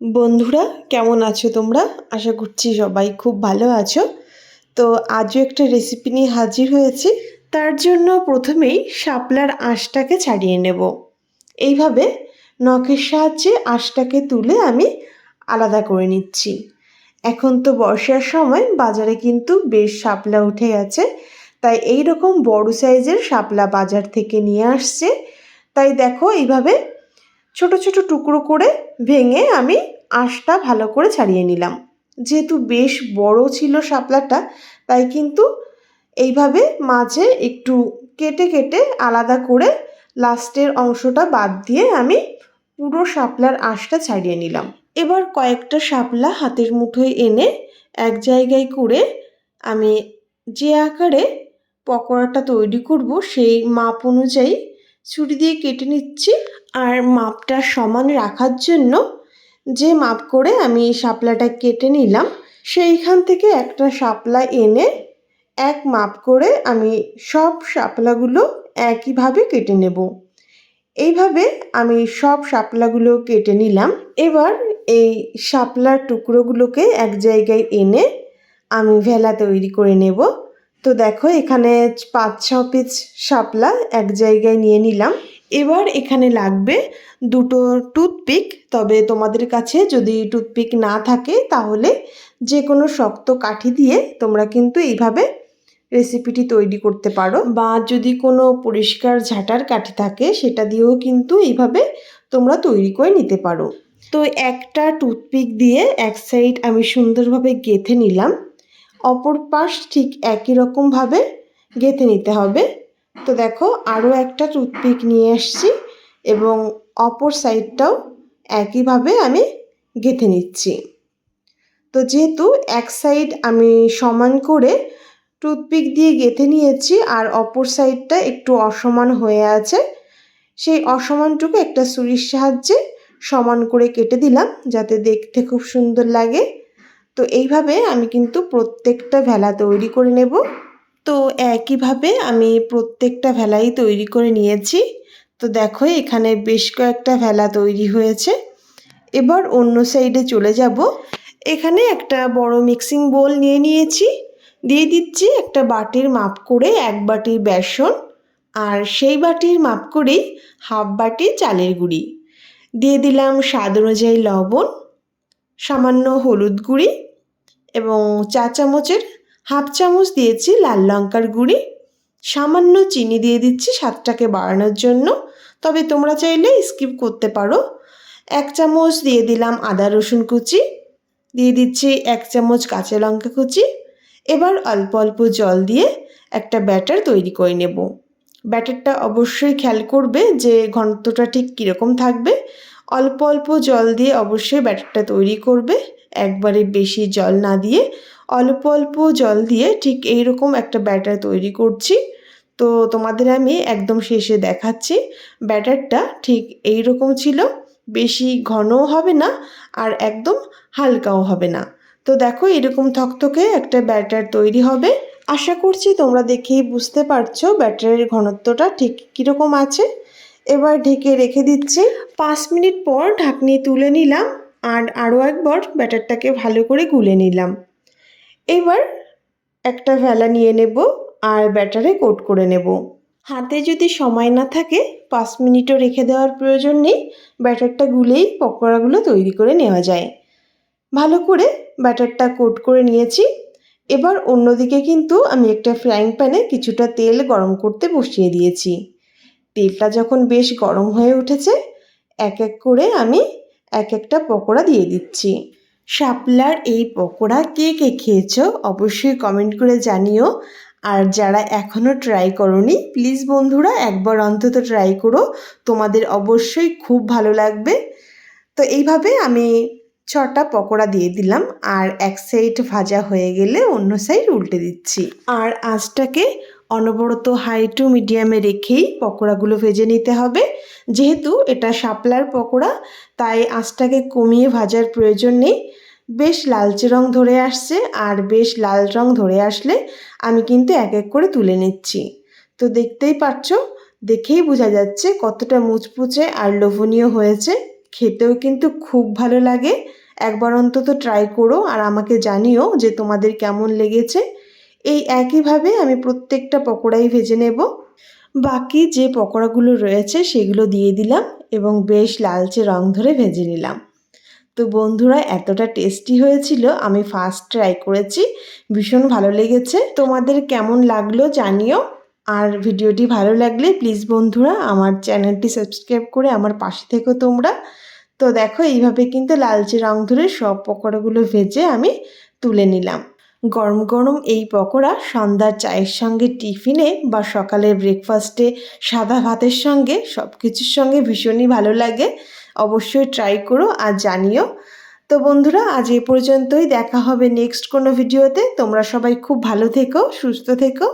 বন্ধুরা, কেমন আছো তোমরা? আশা করছি সবাই খুব ভালো আছো। তো আজও একটা রেসিপি নিয়ে হাজির হয়েছি। তার জন্য প্রথমেই শাপলার আঁশটাকে ছাড়িয়ে নেব। এইভাবে নখের সাহায্যে আঁশটাকে তুলে আমি আলাদা করে নিচ্ছি। এখন তো বর্ষার সময়, বাজারে কিন্তু বেশ শাপলা উঠে গেছে। তাই এই রকম বড় সাইজের শাপলা বাজার থেকে নিয়ে আসছে। তাই দেখো, এইভাবে ছোট ছোট টুকরো করে ভেঙে আমি আঁশটা ভালো করে ছাড়িয়ে নিলাম। যেহেতু বেশ বড় ছিল শাপলাটা, তাই কিন্তু এইভাবে মাঝে একটু কেটে কেটে আলাদা করে লাস্টের অংশটা বাদ দিয়ে আমি পুরো শাপলার আঁশটা ছাড়িয়ে নিলাম। এবার কয়েকটা শাপলা হাতের মুঠোয় এনে এক জায়গায় করে আমি যে আকারে পকোড়াটা তৈরি করব সেই মাপ অনুযায়ী ছুরি দিয়ে কেটে নিচ্ছি। আর মাপটা সমান রাখার জন্য যে মাপ করে আমি শাপলাটা কেটে নিলাম, সেইখান থেকে একটা শাপলা এনে এক মাপ করে আমি সব শাপলাগুলো একইভাবে কেটে নেব। এইভাবে আমি সব শাপলাগুলো কেটে নিলাম। এবার এই শাপলার টুকরোগুলোকে এক জায়গায় এনে আমি ভেলা তৈরি করে নেব। তো দেখো এখানে পাঁচ ছ পিস শাপলা এক জায়গায় নিয়ে নিলাম। এবার এখানে লাগবে দুটো টুথপিক। তবে তোমাদের কাছে যদি টুথপিক না থাকে, তাহলে যে কোনো শক্ত কাঠি দিয়ে তোমরা কিন্তু এইভাবে রেসিপিটি তৈরি করতে পারো। বা যদি কোনো পরিষ্কার ঝাঁটার কাঠি থাকে, সেটা দিয়েও কিন্তু এইভাবে তোমরা তৈরি করে নিতে পারো। তো একটা টুথপিক দিয়ে এক সাইড আমি সুন্দরভাবে গেঁথে নিলাম। অপর পাশ ঠিক একই রকমভাবে গেঁথে নিতে হবে। তো দেখো আরও একটা টুথপিক নিয়ে এসছি এবং অপর সাইডটাও একইভাবে আমি গেঁথে নিচ্ছি। তো যেহেতু এক সাইড আমি সমান করে টুথপিক দিয়ে গেঁথে নিয়েছি আর অপর সাইডটা একটু অসমান হয়ে আছে, সেই অসমানটুকু একটা ছুরির সাহায্যে সমান করে কেটে দিলাম যাতে দেখতে খুব সুন্দর লাগে। তো এইভাবে আমি কিন্তু প্রত্যেকটা ভেলা তৈরি করে নেব। তো একইভাবে আমি প্রত্যেকটা ভেলাই তৈরি করে নিয়েছি। তো দেখো, এখানে বেশ কয়েকটা ভেলা তৈরি হয়েছে। এবার অন্য সাইডে চলে যাব। এখানে একটা বড় মিক্সিং বোল নিয়ে নিয়েছি। দিয়ে দিচ্ছি একটা বাটির মাপ করে এক বাটি বেসন আর সেই বাটির মাপ করেই হাফ বাটি চালের গুঁড়ি। দিয়ে দিলাম স্বাদ অনুযায়ী লবণ, সামান্য হলুদ গুঁড়ি এবং চা চামচের হাফ চামচ দিয়েছি লাল লঙ্কার গুঁড়ি। সামান্য চিনি দিয়ে দিচ্ছি স্বাদটাকে বাড়ানোর জন্য। তবে তোমরা চাইলে স্কিপ করতে পারো। এক চামচ দিয়ে দিলাম আদা রসুন কুচি। দিয়ে দিচ্ছি এক চামচ কাঁচা লঙ্কা কুচি। এবার অল্প অল্প জল দিয়ে একটা ব্যাটার তৈরি করে নেব। ব্যাটারটা অবশ্যই খেয়াল করবে যে ঘনত্বটা ঠিক কীরকম থাকবে। অল্প অল্প জল দিয়ে অবশ্যই ব্যাটারটা তৈরি করবে। একবারে বেশি জল না দিয়ে অল্প অল্প জল দিয়ে ঠিক এইরকম একটা ব্যাটার তৈরি করছি। তো তোমাদের আমি একদম শেষে দেখাচ্ছি। ব্যাটারটা ঠিক এই রকম ছিল, বেশি ঘনও হবে না আর একদম হালকাও হবে না। তো দেখো এরকম থকথকে একটা ব্যাটার তৈরি হবে। আশা করছি তোমরা দেখেই বুঝতে পারছ ব্যাটারের ঘনত্বটা ঠিক কীরকম আছে। এবার ঢেকে রেখে দিচ্ছি। পাঁচ মিনিট পর ঢাকনি তুলে নিলাম। আর আরও একবার ব্যাটারটাকে ভালো করে গুলে নিলাম। এবার একটা ভেলা নিয়ে নেব আর ব্যাটারে কোট করে নেব। হাতে যদি সময় না থাকে, পাঁচ মিনিটও রেখে দেওয়ার প্রয়োজন নেই, ব্যাটারটা গুলেই পকোড়াগুলো তৈরি করে নেওয়া যায়। ভালো করে ব্যাটারটা কোট করে নিয়েছি। এবার অন্যদিকে কিন্তু আমি একটা ফ্রাইং প্যানে কিছুটা তেল গরম করতে বসিয়ে দিয়েছি। তেলটা যখন বেশ গরম হয়ে উঠেছে, এক এক করে আমি এক একটা পকোড়া দিয়ে দিচ্ছি। শাপলার এই পকোড়া কে কে খেয়েছো অবশ্যই কমেন্ট করে জানিও। আর যারা এখনও ট্রাই করনি প্লিজ বন্ধুরা একবার অন্তত ট্রাই করো। তোমাদের অবশ্যই খুব ভালো লাগবে। তো এইভাবে আমি ছটা পকোড়া দিয়ে দিলাম আর এক সাইড ভাজা হয়ে গেলে অন্য সাইড উল্টে দিচ্ছি। আর আঁচটাকে অনবরত হাই টু মিডিয়ামে রেখেই পকোড়াগুলো ভেজে নিতে হবে। যেহেতু এটা শাপলার পকোড়া, তাই আঁচটাকে কমিয়ে ভাজার প্রয়োজন নেই। বেশ লালচে রং ধরে আসছে আর বেশ লাল রং ধরে আসলে আমি কিন্তু এক এক করে তুলে নিচ্ছি। তো দেখতেই পাচ্ছ দেখেই বোঝা যাচ্ছে কতটা মুচপুচে আর লোভনীয় হয়েছে। খেতেও কিন্তু খুব ভালো লাগে। একবার অন্তত ট্রাই করো আর আমাকে জানিও যে তোমাদের কেমন লেগেছে। এই একইভাবে আমি প্রত্যেকটা পকোড়াই ভেজে নেব। বাকি যে পকোড়াগুলো রয়েছে সেগুলো দিয়ে দিলাম এবং বেশ লালচে রং ধরে ভেজে নিলাম। তো বন্ধুরা, এতটা টেস্টি হয়েছিল, আমি ফার্স্ট ট্রাই করেছি, ভীষণ ভালো লেগেছে। তোমাদের কেমন লাগল জানিও, আর ভিডিওটি ভালো লাগলে প্লিজ বন্ধুরা আমার চ্যানেলটি সাবস্ক্রাইব করে আমার পাশে থেকো তোমরা। তো দেখো, এইভাবে কিন্তু লালচে রং ধরে সব পকোড়াগুলো ভেজে আমি তুলে নিলাম। গরম গরম এই পকোড়া সন্ধ্যার চায়ের সঙ্গে টিফিনে বা সকালের ব্রেকফাস্টে সাদা ভাতের সঙ্গে সব কিছুর সঙ্গে ভীষণই ভালো লাগে। অবশ্যই ট্রাই করো আর জানিও। তো বন্ধুরা, আজ এ পর্যন্তই। দেখা হবে নেক্সট কোনো ভিডিওতে তোমরা সবাই খুব ভালো থেকো, সুস্থ থেকো।